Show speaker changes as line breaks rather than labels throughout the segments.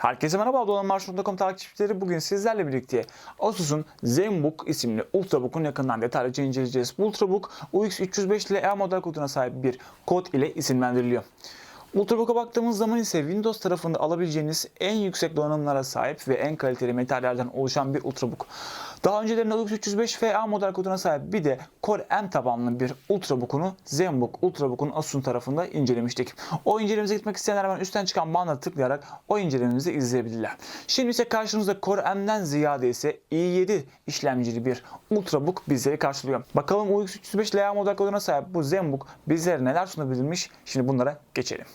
Herkese merhaba Dolanmarş.com takipçileri. Bugün sizlerle birlikte Asus'un ZenBook isimli Ultrabook'un yakından detaylıca inceleyeceğiz. Bu Ultrabook UX305 ile E model koduna sahip bir kod ile isimlendiriliyor. Ultrabook'a baktığımız zaman ise Windows tarafında alabileceğiniz en yüksek donanımlara sahip ve en kaliteli materyallerden oluşan bir Ultrabook. Daha öncelerinde UX305 FA model koduna sahip bir de Core M tabanlı bir Ultrabook'unu ZenBook Ultrabook'un Asus'un tarafında incelemiştik. O incelememize gitmek isteyenler hemen üstten çıkan bana tıklayarak o incelememizi izleyebilirler. Şimdi ise karşınızda Core M'den ziyade ise i7 işlemcili bir Ultrabook bizleri karşılıyor. Bakalım UX305 LA model koduna sahip bu ZenBook bizlere neler sunabilmiş? Şimdi bunlara geçelim.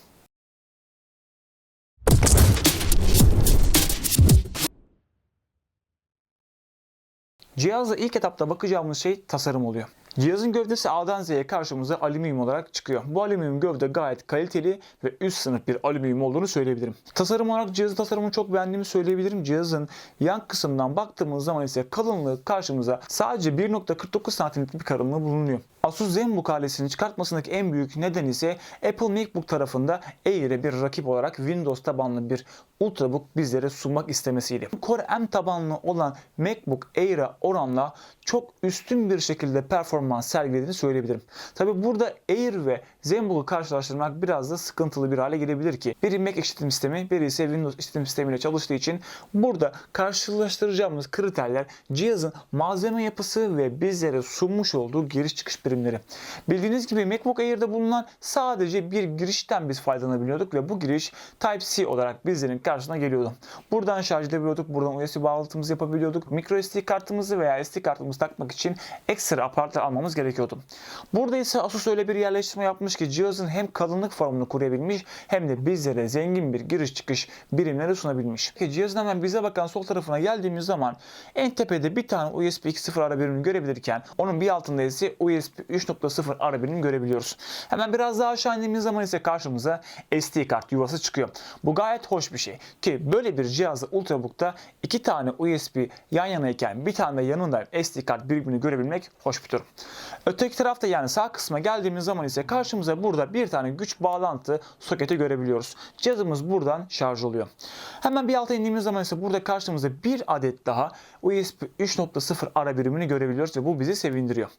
Cihazda ilk etapta bakacağımız şey tasarım oluyor. Cihazın gövdesi A'dan Z'ye karşımıza alüminyum olarak çıkıyor. Bu alüminyum gövde gayet kaliteli ve üst sınıf bir alüminyum olduğunu söyleyebilirim. Tasarım olarak cihazın tasarımını çok beğendiğimi söyleyebilirim. Cihazın yan kısmından baktığımız zaman ise kalınlığı karşımıza sadece 1.49 cm'lik bir kalınlığı bulunuyor. Asus ZenBook ailesini çıkartmasındaki en büyük neden ise Apple MacBook tarafında Air'e bir rakip olarak Windows tabanlı bir Ultrabook bizlere sunmak istemesiydi. Core M tabanlı olan MacBook Air'e oranla çok üstün bir şekilde performans sergilediğini söyleyebilirim. Tabi burada Air ve ZenBook'u karşılaştırmak biraz da sıkıntılı bir hale gelebilir ki biri Mac işletim sistemi, biri ise Windows işletim sistemiyle çalıştığı için burada karşılaştıracağımız kriterler cihazın malzeme yapısı ve bizlere sunmuş olduğu giriş çıkış birimleri. Bildiğiniz gibi MacBook Air'de bulunan sadece bir girişten biz faydalanabiliyorduk ve bu giriş Type-C olarak bizlerin karşısına geliyordu. Buradan şarj edebiliyorduk, buradan USB bağlantımızı yapabiliyorduk. Micro SD kartımızı veya SD kartımızı takmak için ekstra aparatlar almamız gerekiyordu. Burada ise Asus öyle bir yerleştirme yapmış ki cihazın hem kalınlık formunu koruyabilmiş hem de bizlere zengin bir giriş çıkış birimleri sunabilmiş. Ki cihazın hemen bize bakan sol tarafına geldiğimiz zaman en tepede bir tane USB 2.0 ara birimini görebilirken onun bir altında ise USB 3.0 ara birimini görebiliyoruz. Hemen biraz daha aşağı indiğimiz zaman ise karşımıza SD kart yuvası çıkıyor. Bu gayet hoş bir şey. Ki böyle bir cihazda Ultrabook'ta iki tane USB yan yanayken bir tane de yanında SD kart birbirini görebilmek hoş bir durum. Öteki tarafta yani sağ kısma geldiğimiz zaman ise karşımıza burada bir tane güç bağlantı soketi görebiliyoruz. Cihazımız buradan şarj oluyor. Hemen bir alta indiğimiz zaman ise burada karşımıza bir adet daha USB 3.0 ara birimini görebiliyoruz ve bu bizi sevindiriyor.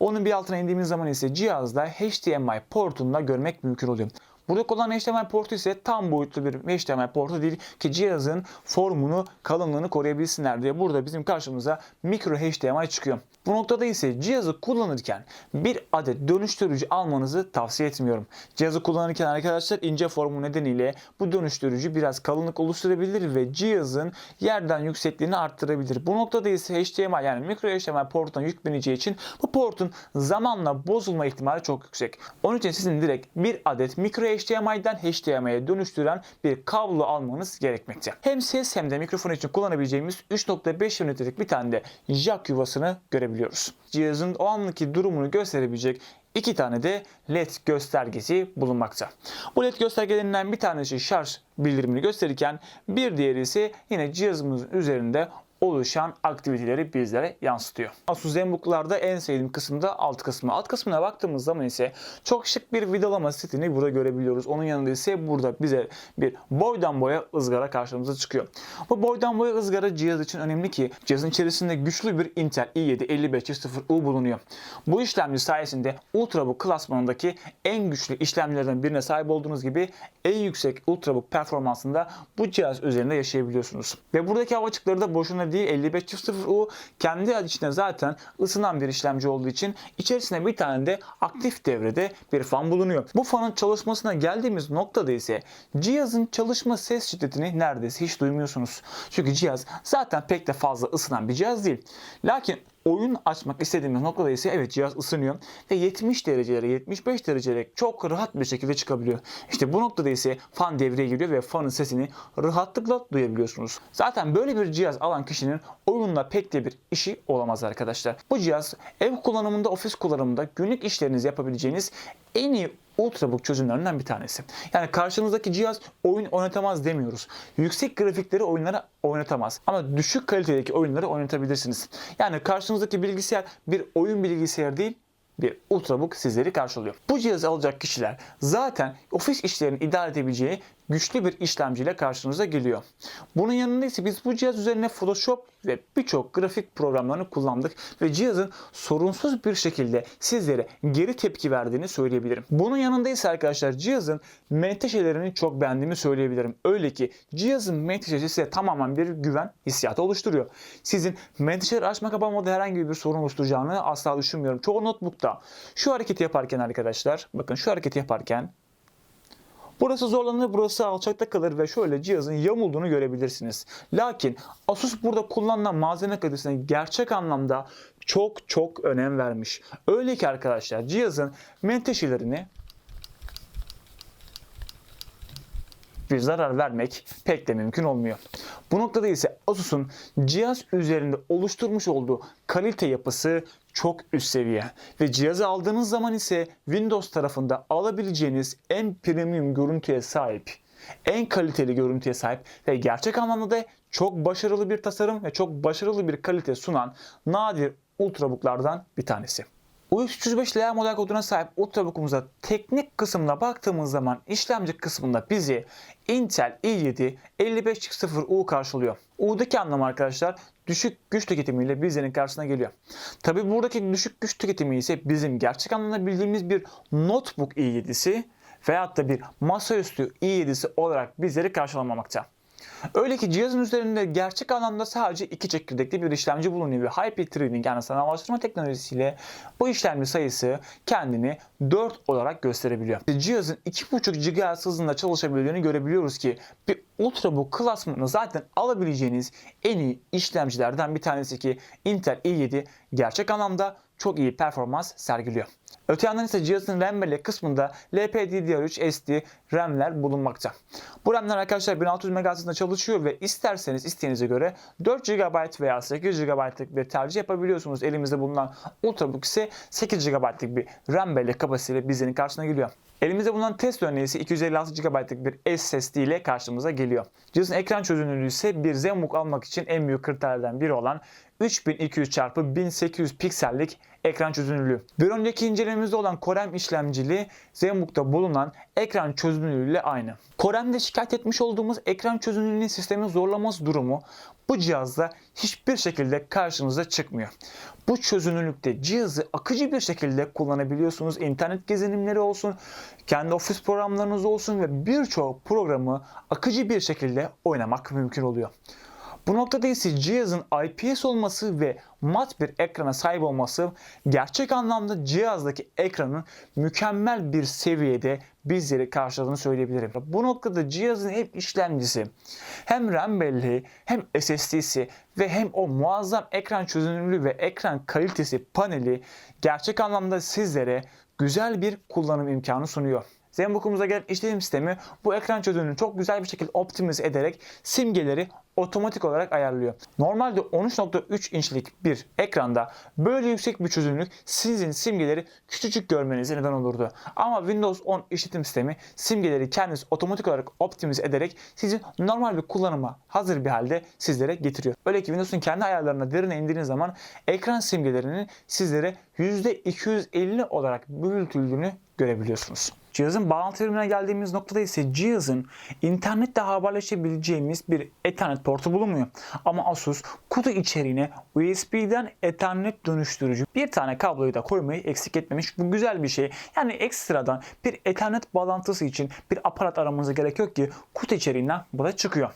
Onun bir altına indiğimiz zaman ise cihazda HDMI portunda görmek mümkün oluyor. Burada kullanılan HDMI portu ise tam boyutlu bir HDMI portu değil ki cihazın formunu, kalınlığını koruyabilsinler diye burada bizim karşımıza micro HDMI çıkıyor. Bu noktada ise cihazı kullanırken bir adet dönüştürücü almanızı tavsiye etmiyorum. Cihazı kullanırken arkadaşlar ince formu nedeniyle bu dönüştürücü biraz kalınlık oluşturabilir ve cihazın yerden yüksekliğini arttırabilir. Bu noktada ise HDMI yani micro HDMI portuna yük bineceği için bu portun zamanla bozulma ihtimali çok yüksek. Onun için sizin direkt bir adet micro HDMI'den HDMI'ye dönüştüren bir kablo almanız gerekmekte. Hem ses hem de mikrofon için kullanabileceğimiz 3.5 unitlik bir tane de jack yuvasını görebiliyoruz. Cihazın o anlık durumunu gösterebilecek iki tane de LED göstergesi bulunmakta. Bu LED göstergelerinden bir tanesi şarj bildirimini gösterirken bir diğeri ise yine cihazımızın üzerinde oluşan aktiviteleri bizlere yansıtıyor. Asus ZenBook'larda en sevdiğim kısım da alt kısmı. Alt kısmına baktığımız zaman ise çok şık bir vidalama setini burada görebiliyoruz. Onun yanında ise burada bize bir boydan boya ızgara karşımıza çıkıyor. Bu boydan boya ızgara cihaz için önemli ki cihazın içerisinde güçlü bir Intel i7 5500U bulunuyor. Bu işlemci sayesinde Ultrabook klasmanındaki en güçlü işlemlerden birine sahip olduğunuz gibi en yüksek Ultrabook performansında bu cihaz üzerinde yaşayabiliyorsunuz. Ve buradaki hava açıkları da boşuna değil 5500U kendi içinde zaten ısınan bir işlemci olduğu için içerisinde bir tane de aktif devrede bir fan bulunuyor. Bu fanın çalışmasına geldiğimiz noktada ise cihazın çalışma ses şiddetini neredeyse hiç duymuyorsunuz. Çünkü cihaz zaten pek de fazla ısınan bir cihaz değil. Lakin oyun açmak istediğimiz noktada ise evet cihaz ısınıyor ve 70 derecelere 75 derecelere çok rahat bir şekilde çıkabiliyor. İşte bu noktada ise fan devreye giriyor ve fanın sesini rahatlıkla duyabiliyorsunuz. Zaten böyle bir cihaz alan kişinin oyunla pek de bir işi olamaz arkadaşlar. Bu cihaz ev kullanımında, ofis kullanımında günlük işlerinizi yapabileceğiniz en iyi Ultrabook çözümlerinden bir tanesi. Yani karşınızdaki cihaz oyun oynatamaz demiyoruz. Yüksek grafikleri oyunlara oynatamaz. Ama düşük kalitedeki oyunları oynatabilirsiniz. Yani karşınızdaki bilgisayar bir oyun bilgisayarı değil, bir Ultrabook sizleri karşılıyor. Bu cihazı alacak kişiler zaten ofis işlerini idare edebileceği güçlü bir işlemciyle karşınıza geliyor. Bunun yanında ise biz bu cihaz üzerine Photoshop ve birçok grafik programlarını kullandık ve cihazın sorunsuz bir şekilde sizlere geri tepki verdiğini söyleyebilirim. Bunun yanında ise arkadaşlar cihazın menteşelerini çok beğendiğimi söyleyebilirim. Öyle ki cihazın menteşesi size tamamen bir güven hissiyatı oluşturuyor. Sizin menteşeleri açma kapamada herhangi bir sorun oluşturacağını asla düşünmüyorum. Çoğu notebook'ta şu hareketi yaparken arkadaşlar bakın şu hareketi yaparken Burası zorlanır, burası alçakta kalır ve şöyle cihazın yamulduğunu görebilirsiniz. Lakin Asus burada kullanılan malzeme kalitesine gerçek anlamda çok çok önem vermiş. Öyle ki arkadaşlar cihazın menteşelerini bir zarar vermek pek de mümkün olmuyor. Bu noktada ise Asus'un cihaz üzerinde oluşturmuş olduğu kalite yapısı çok üst seviye ve cihazı aldığınız zaman ise Windows tarafında alabileceğiniz en premium görüntüye sahip, en kaliteli görüntüye sahip ve gerçek anlamda da çok başarılı bir tasarım ve çok başarılı bir kalite sunan nadir ultrabooklardan bir tanesi. U305 LA model koduna sahip Ultrabook'umuza teknik kısmına baktığımız zaman işlemci kısmında bizi Intel i7 5500U karşılıyor. U'daki anlam arkadaşlar düşük güç tüketimiyle bizlerin karşısına geliyor. Tabi buradaki düşük güç tüketimi ise bizim gerçek anlamda bildiğimiz bir notebook i7'si veyahut da bir masaüstü i7'si olarak bizleri karşılamamakta. Öyle ki cihazın üzerinde gerçek anlamda sadece iki çekirdekli bir işlemci bulunuyor ve Hyper Threading yani sanallaştırma teknolojisiyle bu işlemci sayısı kendini 4 olarak gösterebiliyor. Cihazın 2.5 GHz hızında çalışabildiğini görebiliyoruz ki bir Ultrabook klasmanı zaten alabileceğiniz en iyi işlemcilerden bir tanesi ki Intel i7 gerçek anlamda çok iyi performans sergiliyor. Öte yandan ise cihazın RAM bellek kısmında LPDDR3 SD RAM'ler bulunmakta. Bu RAM'ler arkadaşlar 1600 MHz'da çalışıyor ve isterseniz isteğinize göre 4 GB veya 8 GB'lık bir tercih yapabiliyorsunuz. Elimizde bulunan Ultrabook ise 8 GB'lık bir RAM bellek kapasitesiyle bizlerin karşısına geliyor. Elimizde bulunan test örneği ise 256 GB'lık bir SSD ile karşımıza geliyor. Cihazın ekran çözünürlüğü ise bir ZenBook almak için en büyük kriterlerden biri olan 3200 x 1800 piksellik ekran çözünürlüğü. Bir önceki incelememizde olan Core M işlemcili ZenBook'ta bulunan ekran çözünürlüğüyle aynı. Core M'de şikayet etmiş olduğumuz ekran çözünürlüğünün sistemi zorlaması durumu bu cihazda hiçbir şekilde karşınıza çıkmıyor. Bu çözünürlükte cihazı akıcı bir şekilde kullanabiliyorsunuz. İnternet gezinimleri olsun, kendi ofis programlarınız olsun ve birçok programı akıcı bir şekilde oynamak mümkün oluyor. Bu noktada ise cihazın IPS olması ve mat bir ekrana sahip olması gerçek anlamda cihazdaki ekranın mükemmel bir seviyede bizleri karşıladığını söyleyebilirim. Bu noktada cihazın hem işlemcisi hem RAM belleği hem SSD'si ve hem o muazzam ekran çözünürlüğü ve ekran kalitesi paneli gerçek anlamda sizlere güzel bir kullanım imkanı sunuyor. Zenbook'umuza gelen işletim sistemi bu ekran çözünürlüğünü çok güzel bir şekilde optimize ederek simgeleri otomatik olarak ayarlıyor. Normalde 13.3 inçlik bir ekranda böyle yüksek bir çözünürlük sizin simgeleri küçücük görmenize neden olurdu. Ama Windows 10 işletim sistemi simgeleri kendisi otomatik olarak optimize ederek sizin normal bir kullanıma hazır bir halde sizlere getiriyor. Öyle ki Windows'un kendi ayarlarına derine indiğiniz zaman ekran simgelerinin sizlere %250 olarak büyütüldüğünü görebiliyorsunuz. Cihazın bağlantı birimine geldiğimiz noktada ise cihazın internetle haberleşebileceğimiz bir Ethernet portu bulunmuyor. Ama Asus kutu içeriğine USB'den Ethernet dönüştürücü bir tane kabloyu da koymayı eksik etmemiş. Bu güzel bir şey. Yani ekstradan bir Ethernet bağlantısı için bir aparat aramanıza gerek yok ki kutu içeriğinden bu da çıkıyor.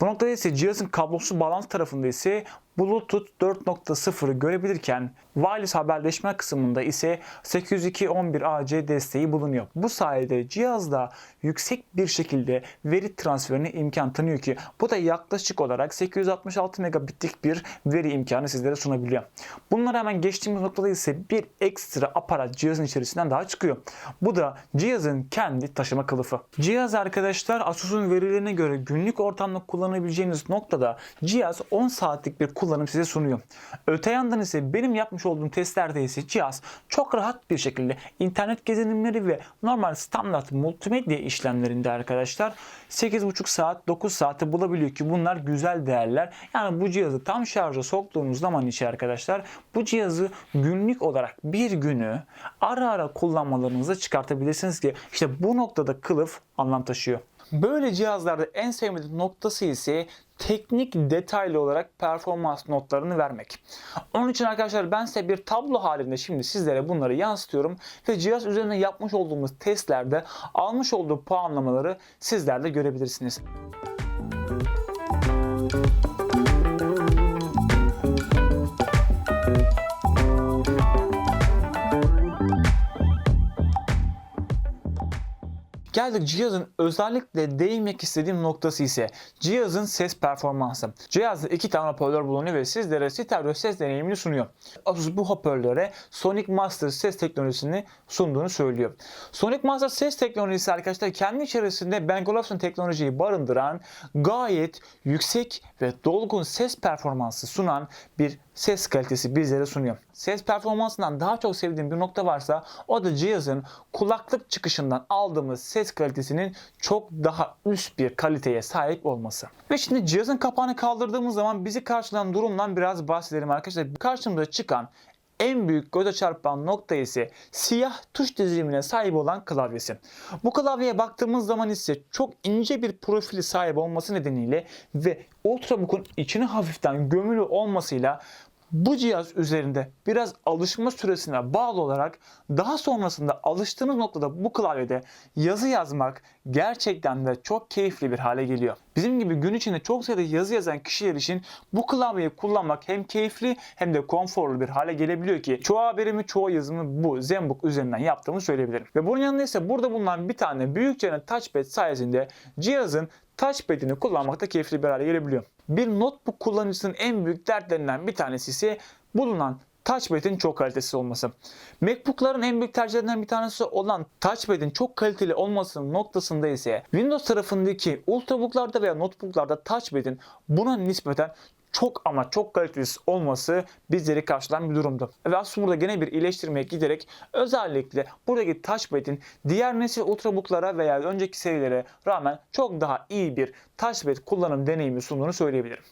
Bu noktada ise cihazın kablosuz bağlantı tarafında ise Bluetooth 4.0'ı görebilirken wireless haberleşme kısmında ise 802.11ac desteği bulunuyor. Bu sayede cihazda yüksek bir şekilde veri transferine imkan tanıyor ki bu da yaklaşık olarak 866 megabitlik bir veri imkanı sizlere sunabiliyor. Bunları hemen geçtiğimiz noktada ise bir ekstra aparat cihazın içerisinden daha çıkıyor. Bu da cihazın kendi taşıma kılıfı. Cihaz arkadaşlar Asus'un verilerine göre günlük ortamda kullanabileceğiniz noktada cihaz 10 saatlik bir kullanım kullanım size sunuyor. Öte yandan ise benim yapmış olduğum testlerde ise cihaz çok rahat bir şekilde internet gezinimleri ve normal standart multimedya işlemlerinde arkadaşlar 8,5 saat 9 saati bulabiliyor ki bunlar güzel değerler. Yani bu cihazı tam şarja soktuğunuz zaman içi arkadaşlar bu cihazı günlük olarak bir günü ara ara kullanmalarınıza çıkartabilirsiniz ki işte bu noktada kılıf anlam taşıyor. Böyle cihazlarda en sevmediğim noktası ise teknik detaylı olarak performans notlarını vermek. Onun için arkadaşlar ben size bir tablo halinde şimdi sizlere bunları yansıtıyorum ve cihaz üzerine yapmış olduğumuz testlerde almış olduğu puanlamaları sizler de görebilirsiniz. Geldik cihazın özellikle değinmek istediğim noktası ise cihazın ses performansı. Cihazda iki tane hoparlör bulunuyor ve sizlere stereo ses deneyimini sunuyor. Asus bu hoparlöre Sonic Master ses teknolojisini sunduğunu söylüyor. Sonic Master ses teknolojisi arkadaşlar kendi içerisinde Bang Olufsen teknolojiyi barındıran gayet yüksek ve dolgun ses performansı sunan bir ses kalitesi bizlere sunuyor. Ses performansından daha çok sevdiğim bir nokta varsa o da cihazın kulaklık çıkışından aldığımız ses kalitesinin çok daha üst bir kaliteye sahip olması. Ve şimdi cihazın kapağını kaldırdığımız zaman bizi karşılayan durumdan biraz bahsedelim arkadaşlar. Karşımıza çıkan en büyük göze çarpan nokta ise siyah tuş dizilimine sahip olan klavyesi. Bu klavyeye baktığımız zaman ise çok ince bir profili sahip olması nedeniyle ve Ultrabook'un içine hafiften gömülü olmasıyla bu cihaz üzerinde biraz alışma süresine bağlı olarak daha sonrasında alıştığınız noktada bu klavyede yazı yazmak gerçekten de çok keyifli bir hale geliyor. Bizim gibi gün içinde çok sayıda yazı yazan kişiler için bu klavyeyi kullanmak hem keyifli hem de konforlu bir hale gelebiliyor ki çoğu haberimi çoğu yazımı bu Zenbook üzerinden yaptığımı söyleyebilirim. Ve bunun yanında ise burada bulunan bir tane büyükçe touchpad sayesinde cihazın touchpad'ini kullanmakta keyifli bir hale gelebiliyor. Bir notebook kullanıcısının en büyük dertlerinden bir tanesi ise bulunan touchpad'in çok kalitesiz olması. MacBook'ların en büyük tercihlerinden bir tanesi olan touchpad'in çok kaliteli olmasının noktasında ise Windows tarafındaki ultrabook'larda veya notebook'larda touchpad'in buna nispeten çok ama çok kalitesiz olması bizleri karşılayan bir durumdu. Ve aslında burada gene bir iyileştirmeye giderek özellikle buradaki touchpad'in diğer nesil ultrabook'lara veya önceki serilere rağmen çok daha iyi bir touchpad kullanım deneyimi sunduğunu söyleyebilirim.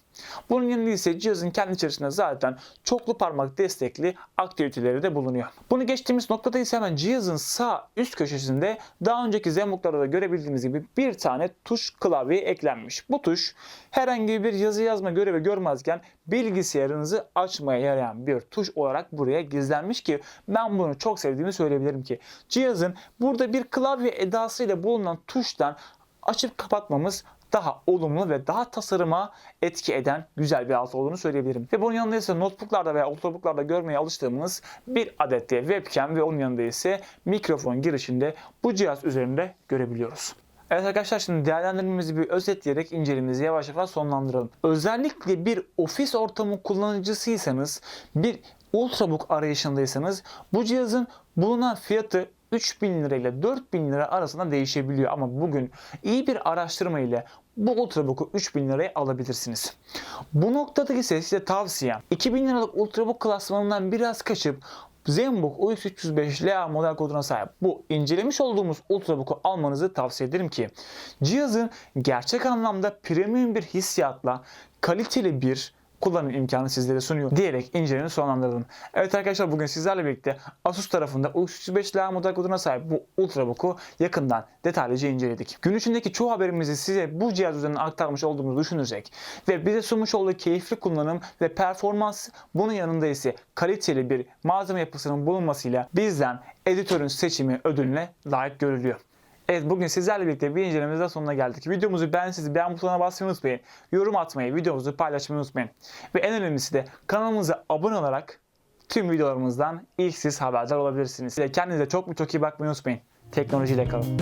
Bunun yanında ise cihazın kendi içerisinde zaten çoklu parmak destekli aktiviteleri de bulunuyor. Bunu geçtiğimiz noktada ise hemen cihazın sağ üst köşesinde daha önceki Zenbook'larda da görebildiğimiz gibi bir tane tuş klavye eklenmiş. Bu tuş herhangi bir yazı yazma görevi görmezken bilgisayarınızı açmaya yarayan bir tuş olarak buraya gizlenmiş ki ben bunu çok sevdiğimi söyleyebilirim ki cihazın burada bir klavye edasıyla bulunan tuştan açıp kapatmamız daha olumlu ve daha tasarıma etki eden güzel bir alt olduğunu söyleyebilirim. Ve bunun yanında ise notebooklarda veya ultrabooklarda görmeye alıştığımız bir adet de webcam ve onun yanında ise mikrofon girişinde bu cihaz üzerinde görebiliyoruz. Evet arkadaşlar şimdi değerlendirmemizi bir özetleyerek incelememizi yavaş yavaş sonlandıralım. Özellikle bir ofis ortamı kullanıcısıysanız, bir Ultrabook arayışındaysanız bu cihazın bulunan fiyatı 3000 lira ile 4000 lira arasında değişebiliyor ama bugün iyi bir araştırma ile bu Ultrabook'u 3000 liraya alabilirsiniz. Bu noktada ise size tavsiyem 2000 liralık Ultrabook klasmanından biraz kaçıp Zenbook UX305LA model koduna sahip bu incelemiş olduğumuz Ultrabook'u almanızı tavsiye ederim ki cihazın gerçek anlamda premium bir hissiyatla kaliteli bir kullanım imkanı sizlere sunuyor diyerek incelemeni sonlandırdım. Evet arkadaşlar bugün sizlerle birlikte Asus tarafında UX305LA model koduna sahip bu Ultrabook'u yakından detaylıca inceledik. Gün içindeki çoğu haberimizi size bu cihaz üzerinden aktarmış olduğumuzu düşünürsek ve bize sunmuş olduğu keyifli kullanım ve performans bunun yanında ise kaliteli bir malzeme yapısının bulunmasıyla bizden editörün seçimi ödülüne layık görülüyor. Evet bugün sizlerle birlikte bir incelememizin sonuna geldik. Videomuzu beğendiyseniz beğen butonuna basmayı unutmayın. Yorum atmayı, videomuzu paylaşmayı unutmayın. Ve en önemlisi de kanalımıza abone olarak tüm videolarımızdan ilk siz haberdar olabilirsiniz. Kendinize çok çok iyi bakmayı unutmayın. Teknolojiyle kalın.